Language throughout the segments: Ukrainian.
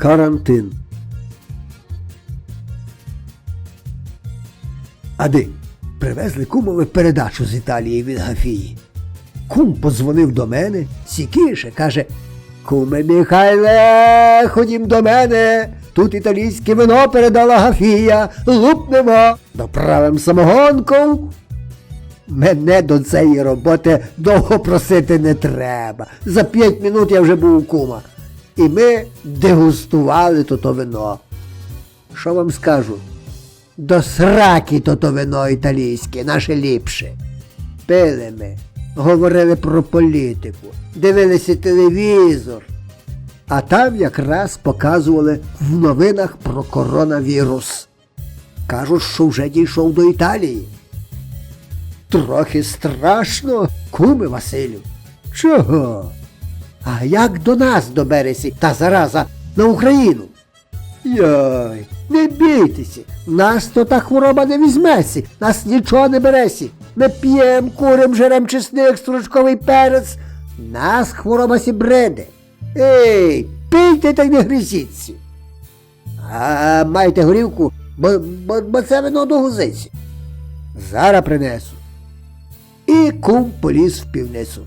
Карантин. Ади, привезли кумові передачу з Італії від Гафії. Кум подзвонив до мене, сікіше, каже: Куме Михайле, ходім до мене. Тут італійське вино передала Гафія, лупнемо, доправим самогонку. Мене до цієї роботи довго просити не треба. За п'ять минут я вже був у кума. І ми дегустували то то вино. Що вам скажу? До сраки то то вино італійське, наше ліпше. Пили ми, говорили про політику, дивилися телевізор. А там якраз показували в новинах про коронавірус. Кажуть, що вже дійшов до Італії. Трохи страшно, куми Василю. Чого? А як до нас добереться та зараза на Україну? Йой, не бійтеся, нас то та хвороба не візьметься, нас нічого не береться. Ми п'єм, курим, жерем чесник, стручковий перець. Нас хвороба сі бреде. Ей, пийте та й не гризіться. А майте горівку, бо, бо, бо це вино до гузиці. Зараз принесу. І кум поліз в півницю.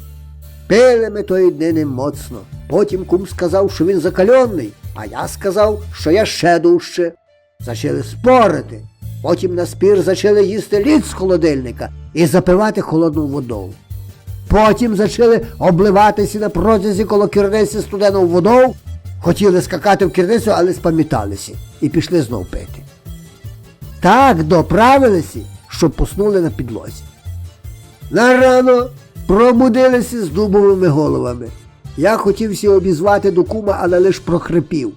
Пили ми тої днини моцно. Потім кум сказав, що він закальонний, а я сказав, що я ще дужче. Зачали спорити. Потім на спір зачали їсти лід з холодильника і запивати холодною водою. Потім зачали обливатися на протязі коло кірниці студеною водою, хотіли скакати в кірницю, але спам'яталися і пішли знов пити. Так доправилися, що поснули на підлозі. На рано пробудилися з дубовими головами. Я хотівся обізвати до кума, але лиш прохрипів.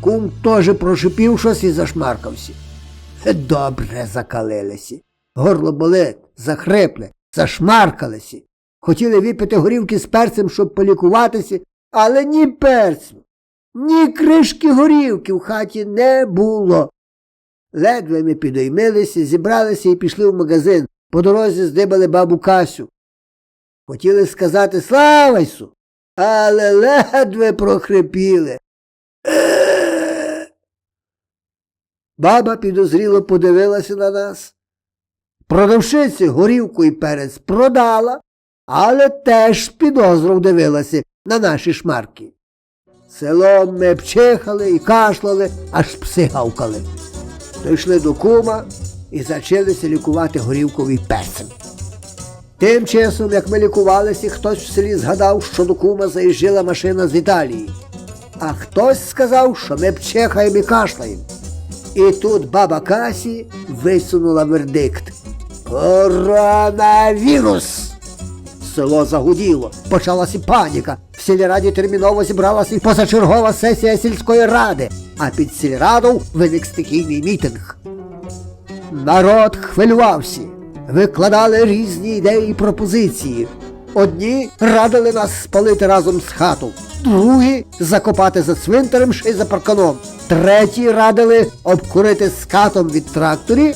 Кум теж прошипів щось і зашмаркався. Добре закалилися. Горло болить, захрипле, зашмаркалися. Хотіли випити горівки з перцем, щоб полікуватися, але ні перцю, ні кришки горівки в хаті не було. Ледве ми підоймилися, зібралися і пішли в магазин. По дорозі здибали бабу Касю. Хотіли сказати слава Ісу, але ледве прохрипіли. Баба підозріло подивилася на нас. Продавщиці горівку і перець продала, але теж з підозрою дивилася на наші шмарки. Селом ми пчихали і кашляли, аж пси гавкали. Дійшли до кума і зачалися лікувати горівковий перцем. Тим часом, як ми лікувалися, хтось в селі згадав, що до кума заїжджала машина з Італії. А хтось сказав, що ми пчихаємо і кашляємо. І тут баба Касі висунула вердикт. Коронавірус! Село загуділо, почалася паніка. В сільраді терміново зібралася позачергова сесія сільської ради, а під сільрадою виник стихійний мітинг. Народ хвилювався, викладали різні ідеї і пропозиції. Одні радили нас спалити разом з хату, другі закопати за цвинтарем ще за парканом, треті радили обкурити скатом від тракторі.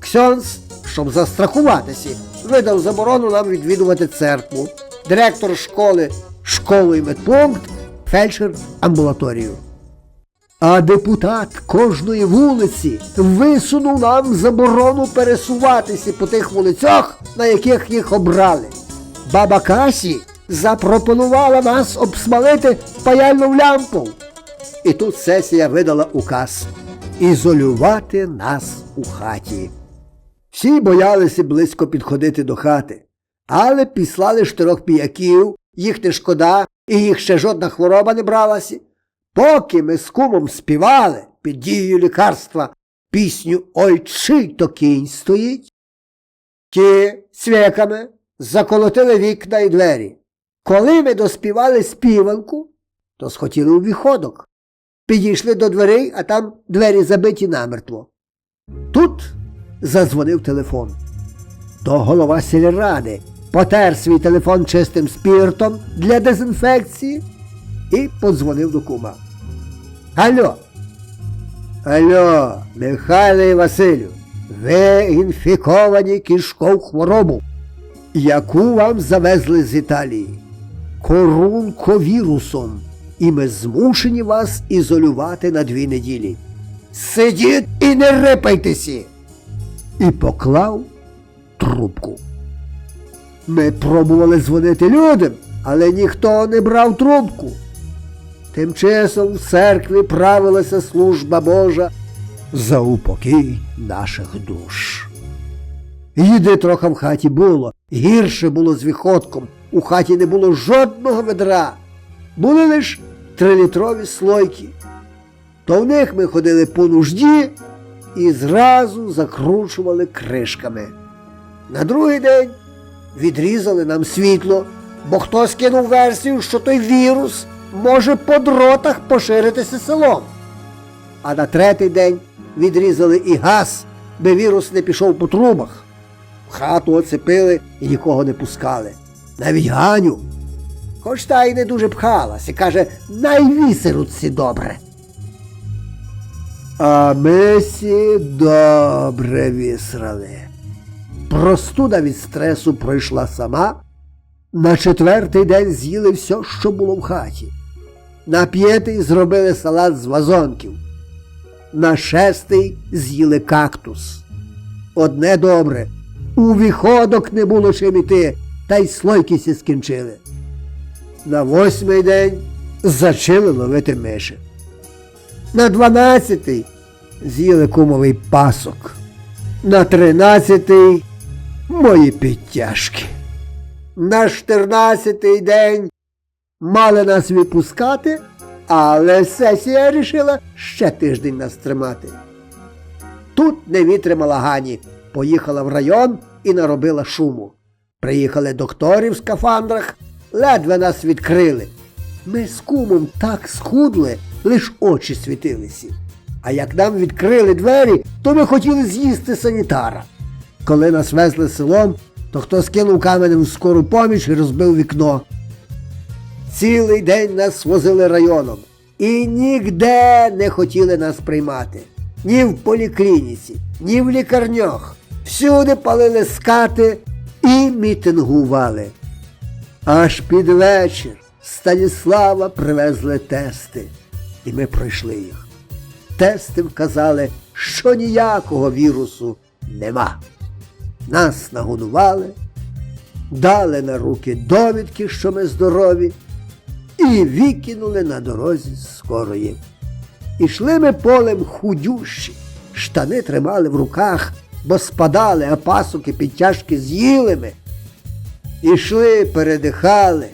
Ксьонс, щоб застрахуватися, видав заборону нам відвідувати церкву, директор школи школу і медпункт, фельдшер амбулаторію. А депутат кожної вулиці висунув нам заборону пересуватися по тих вулицях, на яких їх обрали. Баба Касі запропонувала нас обсмалити паяльну лямпу. І тут сесія видала указ ізолювати нас у хаті. Всі боялися близько підходити до хати, але післали штирок піяків, їх не шкода, і їх ще жодна хвороба не бралася. Поки ми з кумом співали під дією лікарства пісню Ой чий то кінь стоїть, ті цвеками заколотили вікна й двері. Коли ми доспівали співанку, то схотіли у віходок. Підійшли до дверей, а там двері забиті намертво. Тут задзвонив телефон. То голова сільради потер свій телефон чистим спіртом для дезінфекції і подзвонив до кума. Алло. Алло, Михайло і Василю, ви інфіковані кишков хворобу, яку вам завезли з Італії. Корунковірусом. і ми змушені вас ізолювати на дві неділі. Сидіть і не рипайтеся. І поклав трубку. Ми пробували дзвонити людям, але ніхто не брав трубку. Тим часом в церкві правилася служба Божа за упокій наших душ. Їди трохи в хаті було, гірше було з виходком. У хаті не було жодного ведра. Були лише трилітрові слойки. То в них ми ходили по нужді і зразу закручували кришками. На другий день відрізали нам світло, бо хтось кинув версію, що той вірус може по дротах поширитися селом. А на третій день відрізали і газ, би вірус не пішов по трубах. В хату оцепили і нікого не пускали. Навіть Ганю. Хоч та й не дуже пхалась і каже, найвісеруться добре. А ми сі добре вісрали. Простуда від стресу пройшла сама. На четвертий день з'їли все, що було в хаті. На п'ятий зробили салат з вазонків. На шестий з'їли кактус. Одне добре. У виходок не було чим іти, та й слойки скінчили. На восьмий день зачали ловити миші. На дванадцятий з'їли кумовий пасок. На тринадцятий мої підтяжки. На чотирнадцятий день мали нас відпускати, але сесія рішила ще тиждень нас тримати. Тут не витримала Гані, поїхала в район і наробила шуму. Приїхали доктори в скафандрах, ледве нас відкрили. Ми з кумом так схудли, лиш очі світилися. А як нам відкрили двері, то ми хотіли з'їсти санітара. Коли нас везли селом, то хто кинув каменем в скору поміч і розбив вікно. Цілий день нас возили районом і нігде не хотіли нас приймати. Ні в поліклініці, ні в лікарнях. Всюди палили скати і мітингували. Аж під вечір Станіслава привезли тести, і ми пройшли їх. Тести вказали, що ніякого вірусу нема. Нас нагодували, дали на руки довідки, що ми здорові, і викинули на дорозі скорої. Ішли ми полем худющі, штани тримали в руках, бо спадали, а пасуки підтяжки з'їли ми. Ішли, передихали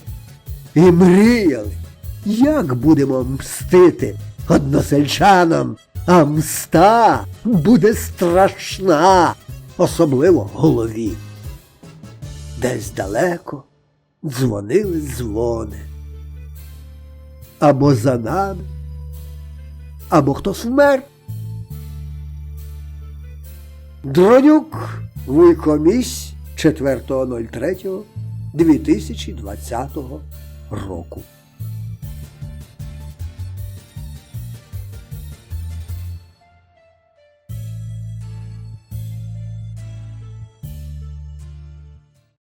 і мріяли, як будемо мстити односельчанам, а мста буде страшна, особливо голові. Десь далеко дзвонили дзвони. Або за нами, або хтось вмер. Дронюк Вуйкомісь 4.03.2020 року.